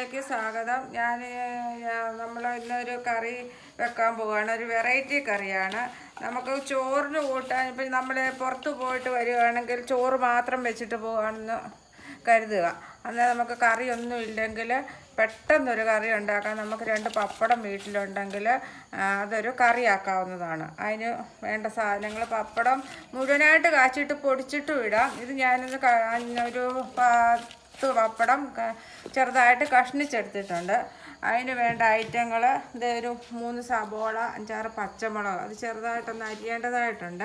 ചാനലിലേക്ക് സ്വാഗതം. ഞാൻ നമ്മൾ ഇന്നൊരു കറി വെക്കാൻ പോവുകയാണ് ഒരു വെറൈറ്റി കറിയാണ്. നമുക്ക് ചോറിന് കൂട്ടാൻ ഇപ്പം നമ്മൾ പുറത്ത് പോയിട്ട് വരികയാണെങ്കിൽ ചോറ് മാത്രം വെച്ചിട്ട് പോകുകയാണെന്ന് കരുതുക. അന്നേരം നമുക്ക് കറിയൊന്നും ഇല്ലെങ്കിൽ പെട്ടെന്നൊരു കറി ഉണ്ടാക്കാൻ നമുക്ക് രണ്ട് പപ്പടം വീട്ടിലുണ്ടെങ്കിൽ അതൊരു കറിയാക്കാവുന്നതാണ്. അതിന് വേണ്ട സാധനങ്ങൾ പപ്പടം മുഴുവനായിട്ട് കാച്ചിട്ട് പൊടിച്ചിട്ടും ഇടാം. ഇത് ഞാനൊന്ന് ഒരു പത്ത് പപ്പടം ചെറുതായിട്ട് കഷ്ണിച്ചെടുത്തിട്ടുണ്ട്. അതിന് വേണ്ട ഐറ്റങ്ങൾ ഇതൊരു മൂന്ന് സബോള അഞ്ചാറ് പച്ചമുളക് അത് ചെറുതായിട്ടൊന്ന് അരിയേണ്ടതായിട്ടുണ്ട്.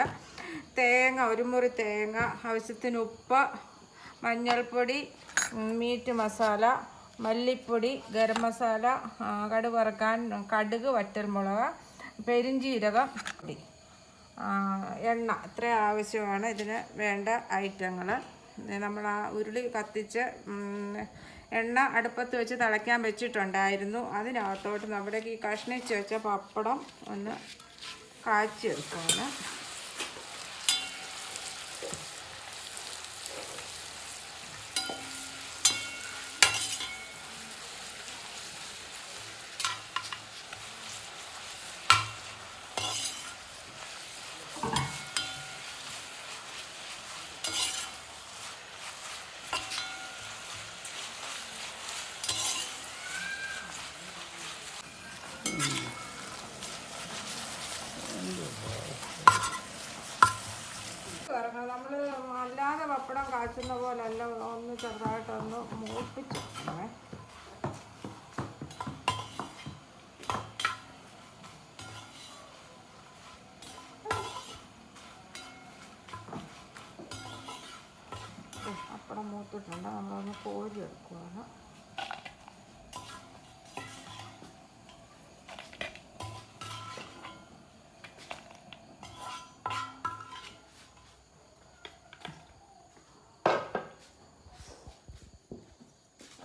തേങ്ങ ഒരു മുറി തേങ്ങ ആവശ്യത്തിന് ഉപ്പ് മഞ്ഞൾപ്പൊടി മീറ്റ് മസാല മല്ലിപ്പൊടി ഗരം മസാല കടു വറുക്കാൻ കടുക് വറ്റൽമുളക് പെരിഞ്ചീരകം എണ്ണ ഇത്ര ആവശ്യമാണ് ഇതിന് വേണ്ട ഐറ്റങ്ങൾ നമ്മൾ ആ ഉരുളി കത്തിച്ച് എണ്ണ അടുപ്പത്ത് വെച്ച് തിളയ്ക്കാൻ വെച്ചിട്ടുണ്ടായിരുന്നു. അതിനകത്തോട്ട് നമ്മുടെ ഈ കഷ്ണിച്ച് വെച്ച പപ്പടം ഒന്ന് കാച്ചി വെക്കുകയാണ് നമ്മൾ അല്ലാതെ പപ്പടം കാച്ചുന്ന പോലല്ല ഒന്ന് ചെറുതായിട്ടൊന്ന് മൂപ്പിച്ച്. അപ്പടം മൂത്തിട്ടുണ്ട്. നമ്മളൊന്ന് കോരി എടുക്കുവാണ്.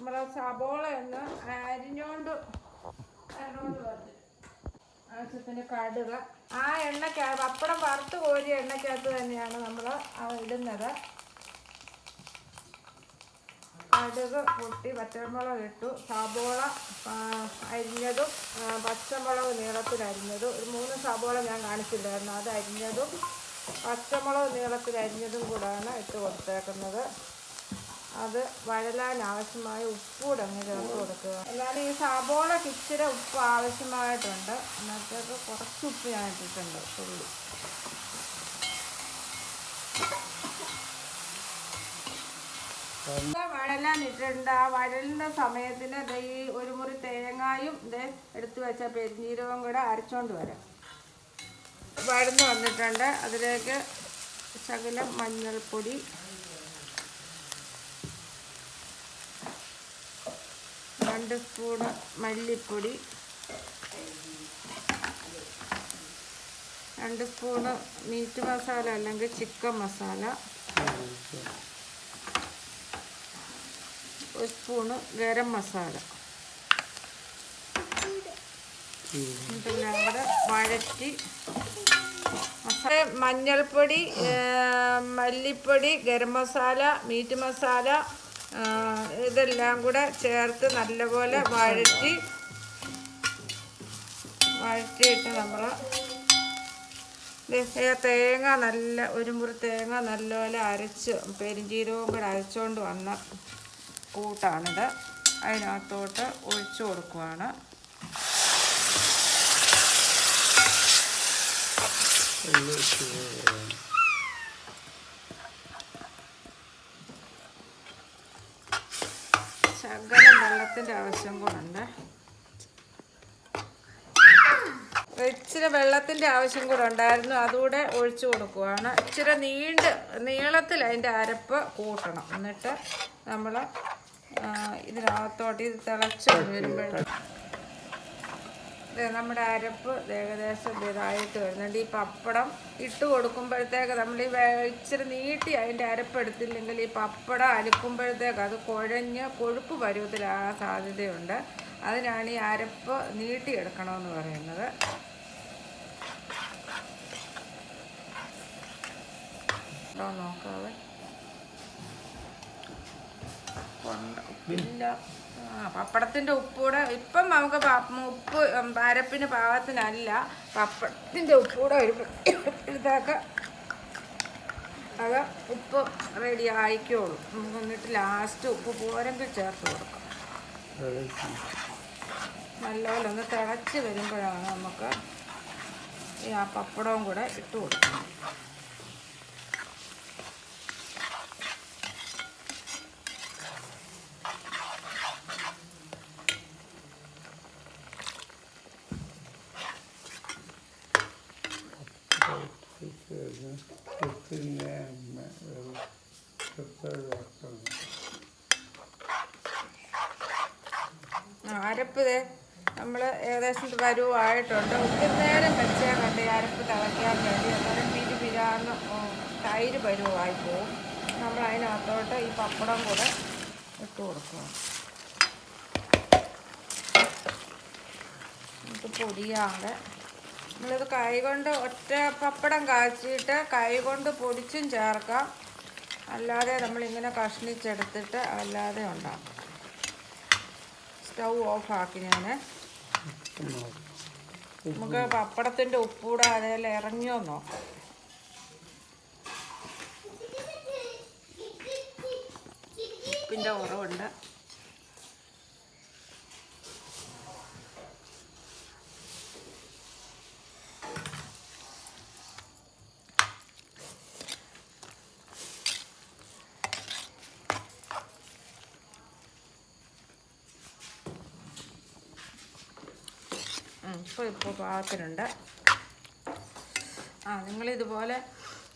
നമ്മൾ സബോള ഒന്ന് അരിഞ്ഞോണ്ട് ആവശ്യത്തിന് കടുക. ആ എണ്ണയ്ക്ക പപ്പടം വറുത്ത് കോരിയ എണ്ണയ്ക്കകത്ത് തന്നെയാണ് നമ്മൾ ഇടുന്നത്. കടുക് പൊട്ടി പച്ചമുളക് ഇട്ടു. സബോള അരിഞ്ഞതും പച്ചമുളക് നീളത്തിൽ അരിഞ്ഞതും. ഒരു മൂന്ന് സബോള ഞാൻ കാണിച്ചില്ലായിരുന്നു അത് അരിഞ്ഞതും പച്ചമുളക് നീളത്തിൽ അരിഞ്ഞതും കൂടാണ് ഇട്ട് കൊടുത്തേക്കുന്നത്. അത് വഴലാൻ ആവശ്യമായ ഉപ്പ് അങ്ങ് ചേർത്ത് കൊടുക്കുക. എന്നാലും ഈ സബോളക്ക് ഇച്ചിരി ഉപ്പ് ആവശ്യമായിട്ടുണ്ട്. എന്നത്തേക്ക് കുറച്ച് ഉപ്പ് ഞാൻ ഇട്ടിട്ടുണ്ട്. തുള്ളി വഴലാൻ ഇട്ടിട്ടുണ്ട്. ആ വഴലിന്റെ സമയത്തിന് ഈ ഒരു മുറി തേങ്ങായും ഇതേ എടുത്തു വെച്ച പെരിഞ്ഞീരവും കൂടെ അരച്ചോണ്ട് വരാം. വഴന്ന് വന്നിട്ടുണ്ട്. അതിലേക്ക് ശകലം മഞ്ഞൾപ്പൊടി രണ്ട് സ്പൂണ് മല്ലിപ്പൊടി. രണ്ട് സ്പൂണ് മീറ്റ് മസാല അല്ലെങ്കിൽ ചിക്കൻ മസാല. ഒരു സ്പൂണ് ഗരം മസാല. ഇതെല്ലാം കൂടെ വഴറ്റി. മഞ്ഞൾപ്പൊടി മല്ലിപ്പൊടി ഗരം മസാല മീറ്റ് മസാല ഇതെല്ലാം കൂടെ ചേർത്ത് നല്ലപോലെ വഴറ്റി വഴറ്റിയിട്ട് നമ്മൾ തേങ്ങ നല്ല ഒരു മുറി തേങ്ങ നല്ലപോലെ അരച്ച് പെരിഞ്ചീരവും കൂടെ അരച്ചുകൊണ്ട് വന്ന കൂട്ടാണിത്. അതിനകത്തോട്ട് ഒഴിച്ചു കൊടുക്കുവാണ്. വെള്ളത്തിന്റെ ആവശ്യം കൂടുണ്ട്? ഇച്ചിരി വെള്ളത്തിന്റെ ആവശ്യം കൂടെ ഉണ്ടായിരുന്നു. അതുകൂടെ ഒഴിച്ചു കൊടുക്കുവാണ്. ഇച്ചിരി നീണ്ട് നീളത്തിൽ അതിന്റെ അരപ്പ് കൂട്ടണം. എന്നിട്ട് നമ്മൾ ഇതിനകത്തോട്ട് ഇത് തിളച്ച് വരുമ്പോഴേ ദേ നമ്മുടെ അരപ്പ് ഏകദേശം ഇതായിട്ട് വരുന്നുണ്ട്. ഈ പപ്പടം ഇട്ട് കൊടുക്കുമ്പോഴത്തേക്ക് നമ്മൾ ഈ ഇച്ചിരി നീട്ടി അതിന്റെ അരപ്പ് എടുത്തില്ലെങ്കിൽ ഈ പപ്പടം അലുക്കുമ്പോഴത്തേക്ക് അത് കുഴഞ്ഞ് കൊഴുപ്പ് പരുവത്തിലാകാൻ സാധ്യതയുണ്ട്. അതിനാണ് ഈ അരപ്പ് നീട്ടിയെടുക്കണമെന്ന് പറയുന്നത്. നോക്കാവേ ഇല്ല. പപ്പടത്തിന്റെ ഉപ്പൂടെ ഇപ്പം നമുക്ക് ഉപ്പ് അരപ്പിന് പാകത്തിനല്ല പപ്പടത്തിന്റെ ഉപ്പൂടെ വരുമ്പോഴത്തേക്ക് അത് ഉപ്പ് റെഡി ആയിക്കോളൂ. നമുക്ക് എന്നിട്ട് ലാസ്റ്റ് ഉപ്പ് പോരെങ്കിൽ ചേർത്ത് കൊടുക്കാം. നല്ലപോലെ ഒന്ന് തിളച്ച് വരുമ്പോഴാണ് നമുക്ക് ഈ ആ പപ്പടവും കൂടെ ഇട്ട് കൊടുക്കണം പിന്നെ അരപ്പ് നമ്മൾ ഏകദേശം വരുവായിട്ടുണ്ട്. ഒത്തിരി നേരം വെച്ചാൽ കണ്ട് അരപ്പ് തിളയ്ക്കാൻ വേണ്ടി. അന്നേരം പിരി പിരാന്ന് തൈര് പരുവായി പോവും. നമ്മൾ അതിനകത്തോട്ട് ഈ പപ്പടം കൂടെ ഇട്ട് കൊടുക്കുക ഇത് പൊടിയാതെ നമ്മളിത് കൈകൊണ്ട് ഒറ്റ പപ്പടം കാച്ചിയിട്ട് കൈകൊണ്ട് പൊടിച്ചും ചേർക്കാം. അല്ലാതെ നമ്മളിങ്ങനെ കഷ്ണിച്ചെടുത്തിട്ട് അല്ലാതെ ഉണ്ടാക്കാം. സ്റ്റൗ ഓഫാക്കി ഞാൻ നമുക്ക് പപ്പടത്തിന്റെ ഉപ്പൂടെ അതേൽ ഇറങ്ങിയോ നോക്കാം. ഉപ്പിന്റെ കുറവുണ്ട് ഇപ്പോൾ ഇപ്പോൾ പാകത്തിനുണ്ട് ആ നിങ്ങൾ ഇതുപോലെ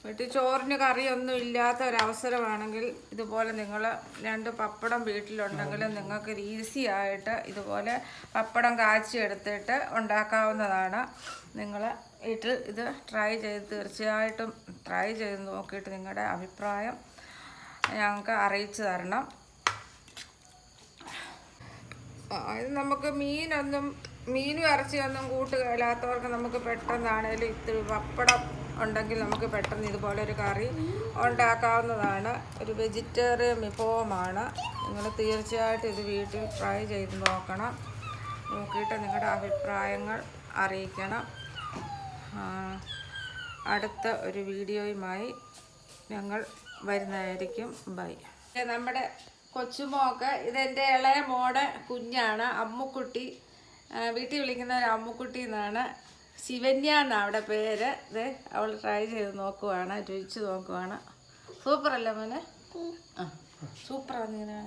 വീട്ടിൽ ചോറിന് കറിയൊന്നും ഇല്ലാത്ത ഒരവസരമാണെങ്കിൽ ഇതുപോലെ നിങ്ങൾ രണ്ട് പപ്പടം വീട്ടിലുണ്ടെങ്കിൽ നിങ്ങൾക്ക് ഈസി ആയിട്ട് ഇതുപോലെ പപ്പടം കാച്ചി എടുത്തിട്ട് ഉണ്ടാക്കാവുന്നതാണ്. നിങ്ങൾ വീട്ടിൽ ഇത് ട്രൈ ചെയ്ത് തീർച്ചയായിട്ടും ട്രൈ ചെയ്ത് നോക്കിയിട്ട് നിങ്ങളുടെ അഭിപ്രായം ഞങ്ങൾക്ക് അറിയിച്ചു തരണം. ഇത് നമുക്ക് മീനൊന്നും മീനും കൂട്ട് കൂട്ടുകയില്ലാത്തവർക്ക് നമുക്ക് പെട്ടെന്നാണേലും ഇത്തിരി പപ്പടം ഉണ്ടെങ്കിൽ നമുക്ക് പെട്ടെന്ന് ഇതുപോലെ ഒരു കറി ഉണ്ടാക്കാവുന്നതാണ്. ഒരു വെജിറ്റേറിയൻ വിഭവമാണ്. നിങ്ങൾ തീർച്ചയായിട്ടും ഇത് വീട്ടിൽ ട്രൈ ചെയ്ത് നോക്കണം. നോക്കിയിട്ട് നിങ്ങളുടെ അഭിപ്രായങ്ങൾ അറിയിക്കണം. അടുത്ത ഒരു വീഡിയോയുമായി ഞങ്ങൾ വരുന്നതായിരിക്കും. ബൈ. നമ്മുടെ കൊച്ചുമോക്ക് ഇതെന്റെ ഇളയ മോടെ കുഞ്ഞാണ്. അമ്മുക്കുട്ടി. വീട്ടിൽ വിളിക്കുന്ന ഒരു അമ്മുക്കുട്ടി എന്നാണ്. ശിവന്യ എന്നാണ് അവിടെ പേര്. ഇത് അവൾ ട്രൈ ചെയ്ത് നോക്കുവാണ് രുചിച്ച് നോക്കുവാണ്. സൂപ്പർ അല്ലേ മോനെ? ആ സൂപ്പർ വന്നിങ്ങനെ